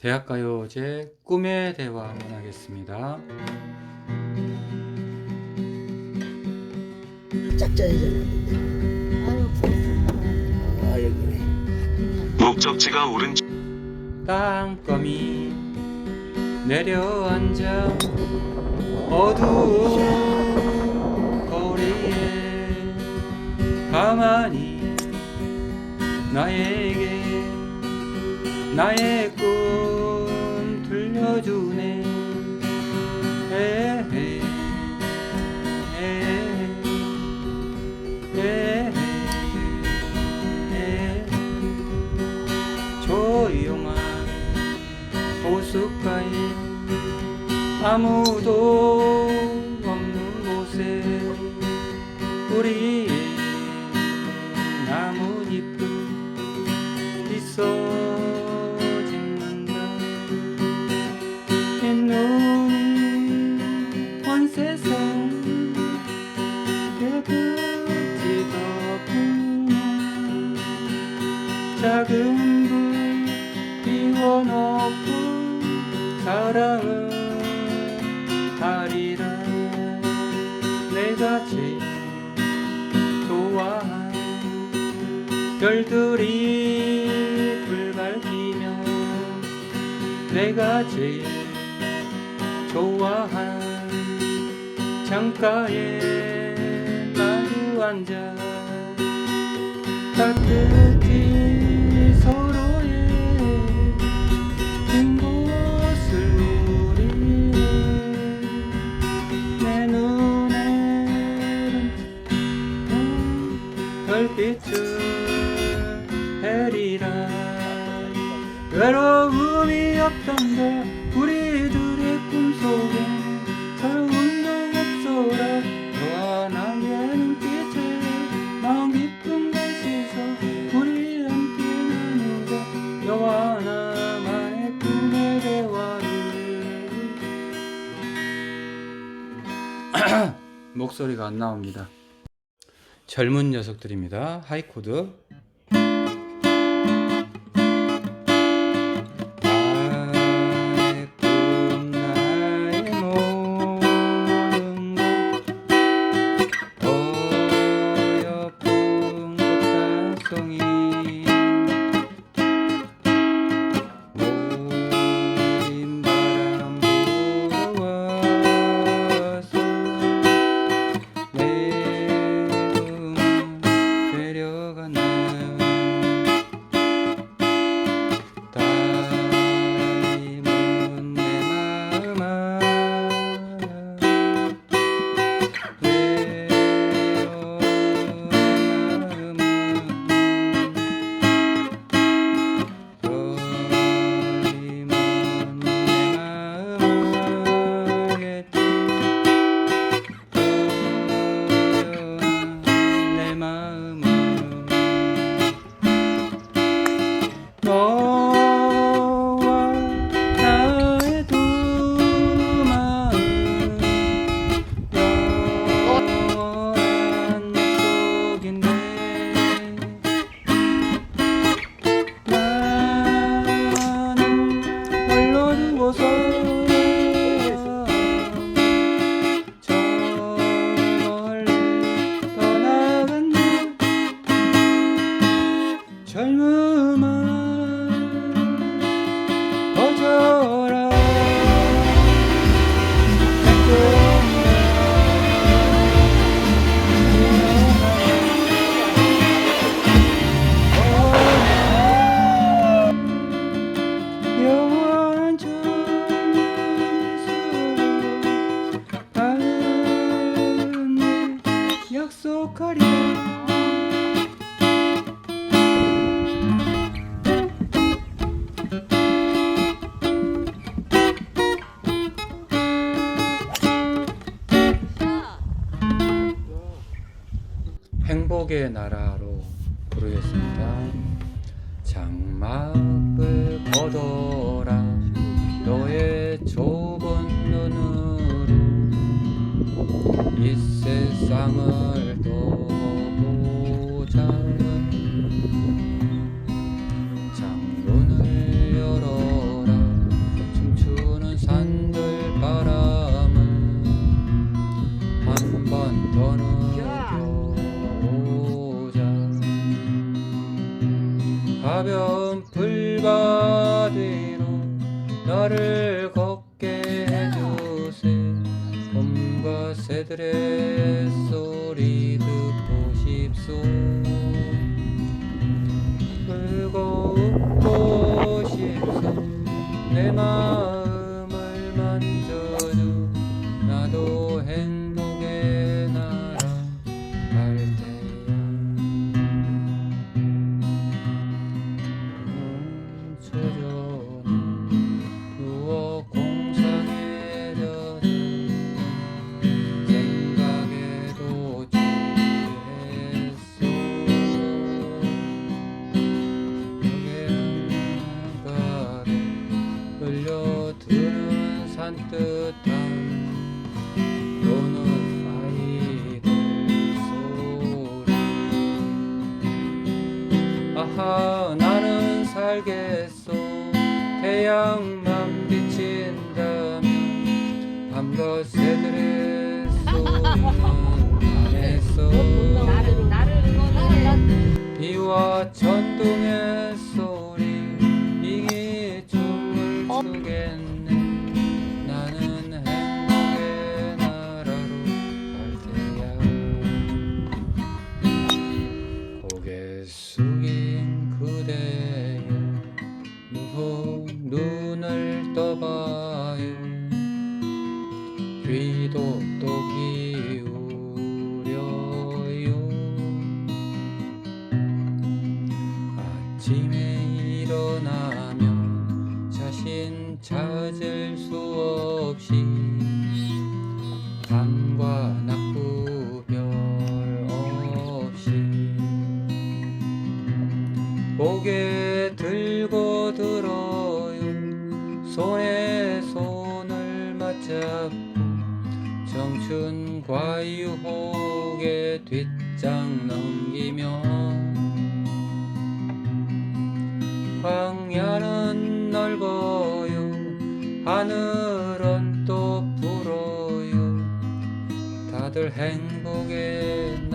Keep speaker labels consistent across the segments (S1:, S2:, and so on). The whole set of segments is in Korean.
S1: 대학가요제 꿈의 대화 한번 하겠습니다.
S2: 짝짝이 되는데.
S3: 아유 고맙습니다.
S2: 아.
S4: 목적지가 오른쪽
S1: 땅거미 내려앉아 어두운 거리에 가만히 나에게 나의 꿈 들려주네. 아무도 없는 곳에 우리 하리라 내가 제일 좋아한 별들이 불 밝히면 내가 제일 좋아한 창가에 마주 앉아 따뜻 해리라. 외로움이 없던데 우리 들의 꿈속에 서러움도 없어라 너와 나의 눈빛에 마음 깊은 곳에서 우리 함께 나누자. 너와 나만의 꿈의 대화를. 목소리가 안 나옵니다 젊은 녀석들입니다. 하이코드 행복의 나라로 부르겠습니다. 장막을 걷어라 너의 좁은 눈으로 이 세상을 가벼운 풀밭위로 나를 걷게 해주세요 봄과 새들의 소리 듣고 싶소. 즐거고 싶소. 내마 산뜻한 노는 아이들 소리. 아하 나는 살겠소. 태양만 비친다면 밤과 새들의 소리는
S3: 이거는
S1: 비와 천둥의 소리 이게 춤을 추겠네 눈을 떠봐요. 귀도 또 기울여요. 아침에 일어나면 자신 찾을 수 없이 밤과 손에 손을 맞잡고 청춘 과 유혹의 뒷장 넘기며 광야는 넓어요 하늘은 또 불어요. 다들 행복의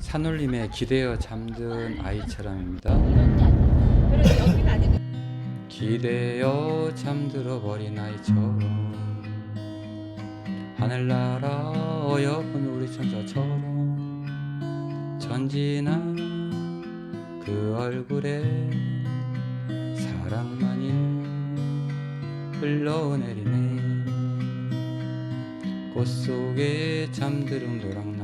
S1: 산울림에 기대어 잠든 아이처럼입니다. 기대어 잠들어 버린 아이처럼 하늘나라 어여쁜 우리 천사처럼 전진한 그 얼굴에 사랑만이 흘러내리네 꽃 속에 잠드는 노랑나비